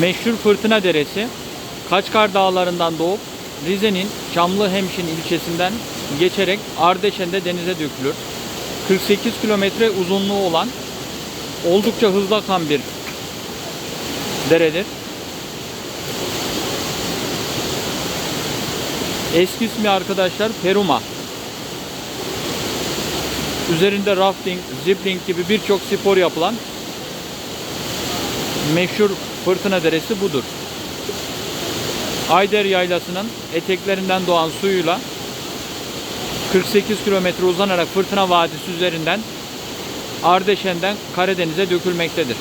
Meşhur Fırtına Deresi, Kaçkar Dağları'ndan doğup Rize'nin Çamlıhemşin ilçesinden geçerek Ardeşen'de denize dökülür. 48 kilometre uzunluğu olan oldukça hızlı akan bir deredir. Eski ismi arkadaşlar Peruma. Üzerinde rafting, zipling gibi birçok spor yapılan meşhur Fırtına Deresi budur. Ayder Yaylası'nın eteklerinden doğan suyuyla 48 kilometre uzanarak Fırtına Vadisi üzerinden Ardeşen'den Karadeniz'e dökülmektedir.